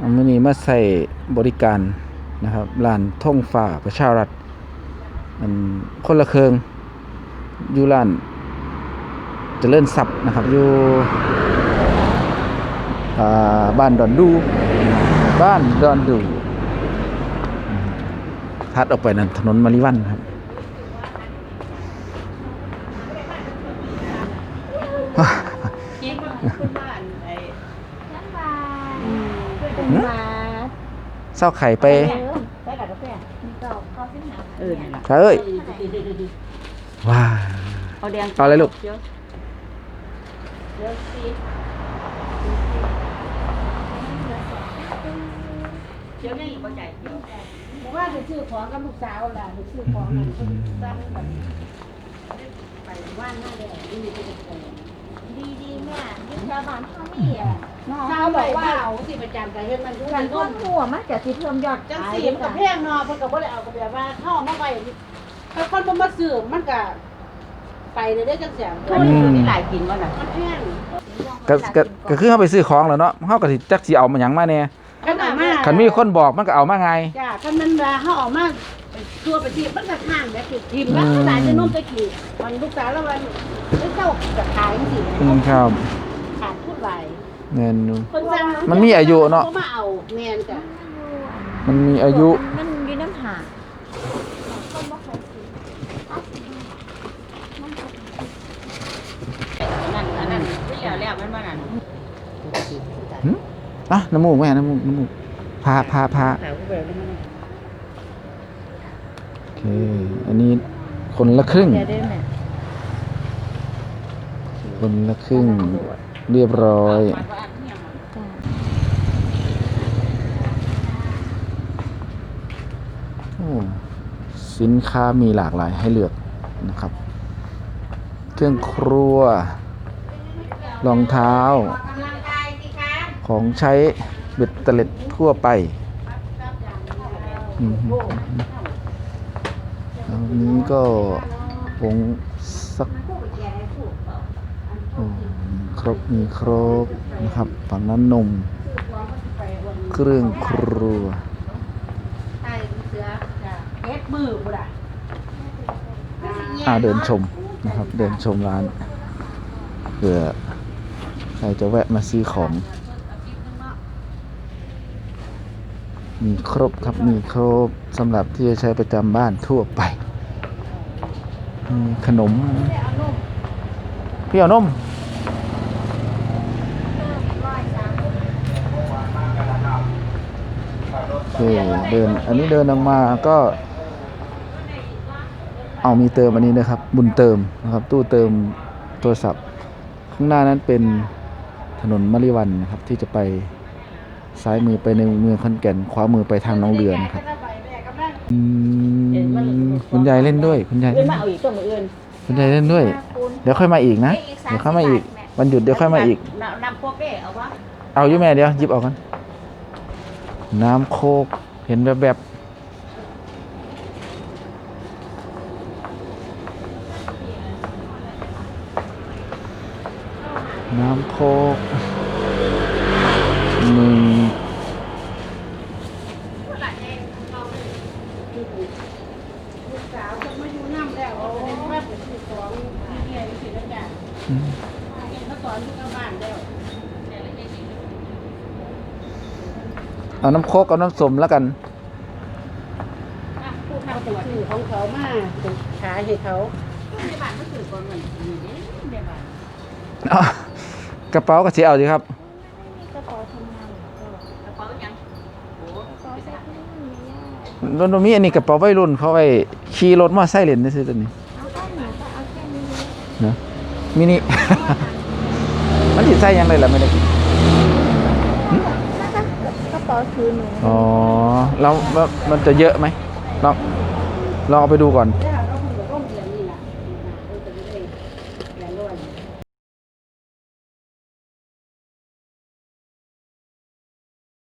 เอามื่อนี้มาใส่บริการนะครับร้านท่องฟ้าประชารัฐมันคนละเคืองอยู่ร้านจเจริญทรัพย์นะครับอยู่บ้านดอนดู บ้านดอนดูทัดออกไปนั่นถนนมาริวันครับ เศร้าไข่ไปใส่กับกาแฟมีกรอบข้าวสิ้นหาเออนั่นล่ะค่ะเอ้ยว้าเอาแดงเอาอะไรลูกเดี๋ยวเดี๋ยวสิเดี๋ยวยังอีกบ่จ่ายเดี๋ยวบอกว่าจะซื้อของกับลูกสาวล่ะจะซื้อของนั่นก็ตั้งแบบไปว่านหน้าแดงนี่มีเป็นแสน ดีดีๆแม่ยิ่งชาวบ้านเขามีอะเขาบอกว่าเอาสิประจำแต่เฮ็ดมันทุกันนต้ต้นหัวมันจะสิเพิ่มยอดจังสีมันก็แพงเนาะเพิ่นก็บ่ได้เอาก็แบบว่าเข้ามาไว้ถ้าคนบ่มาซื้อมันก็ไปเลยได้จังเสียงคนนี้นี่หลายกินบ่น่ะมันแพงก็ก็คือเฮาไปซื้อของแหล้วเนาะเฮาก็สิจักสิเอามาหยังมาแน่คันมีคนบอกมันก็เอามาไงจ้าคันมันว่าเฮาเออกมา ตัวไปที่มันก็ข้างแบบคือทิมแล้วหลานจะนุ่มตะกี้มันลูกสาวแล้ววันเจ้าก็ขายจังซี่อืมครับ ขาดทุนหลายแม่นอยู่คนสั่งมันมีอายุเนาะขมาเอาแม่นจ้ะมันมีอายุ มันอยู่น้ำหานั่นอันนั้นไม่แล้วแล้วมันบ่นั่นหึอะน้ำมูกแม่น้ำมูกน้ำมูกพาพาพา แล้วก็แบบนี้ โอ เค อันนี้คนละครึ่ง เดี๋ยวได้แม่คนละครึ่ง เรียบร้อยมันว่าอันเนี่ยมันจ้าโอ้สินค้ามีหลากหลายให้เลือกนะครับ เครื่องครัว รองเท้า ของใช้เบ็ดเตล็ดทั่วไป อืมอั นี้ก็ผงสักครบมีครบนะครับฝั่งนั้นนม เครื่องครัวอ่าเดินชมนะครับ เดินชมร้านเผื่อใครจะแวะมาซื้อของ มีครบครับมีครบสำหรับที่จะใช้ประจำบ้านทั่วไป ขนมพี่เอานมโอเคเดิน อันนี้เดินออกมาก็ เอามีเติมอันนี้นะครับ บุญเติมนะครับ ตู้เติมโทรศัพท์ ข้างหน้านั้นเป็นถนนมริวันนะครับ ที่จะไปซ้ายมือไปในเมืองขอนแก่นขวามือไปทางน้องเรือนะครับ อืมคุณยายเล่นด้วย คุณยายเอื้อนมาเอาอีกตัวมืออื่นคุณยายเล่นด้วย เดี๋ยวค่อยมาอีกนะ เดี๋ยวค่อยมาอีก วันหยุดเดี๋ยวค่อยมาอีกน้ำน้ำพวกเด้เอาวะเอาอยู่แม่เดี๋ยวหยิบเออกกันน้ำโคกเห็นแบบแบบๆน้ำโคกหนึ่ง ลูกสาวจะ มาอยู่น้ำแล้วเอาแม่ไปซื้อของนี่ไงสิแล้วจ้ะอืมเห็นเขาสอนอยู่กับบ้านแล้วเอาน้ำโคกเอาน้ำส้มแล้วกันผู้เขาไปซื้อของเขามาขายให้เขาในบ้านก็ถือก่อนเหมือนนี่เด้ในบ้านเอากระเป๋ากระเสียเอาสิครับ มีกระเป๋าทำงานเหรอก ระเป๋ายังโอ้ กระเป๋าใส่เครื่องมื อยากรถมีอันนี้กระเป๋าวัยรุ่นเขาไปขี่รถมอไซค์เล่นได้ซื้อตัวนี้เอาแค่หนูก็เอาแค่นี้เลยนะมินิ มันติดใส่ยังไงล่ะไม่ได้กินน่าจะกระเป๋าถือหนูอ๋อแล้วแล้วมันจะเยอะไหมลองลองเอาไปดูก่อนได้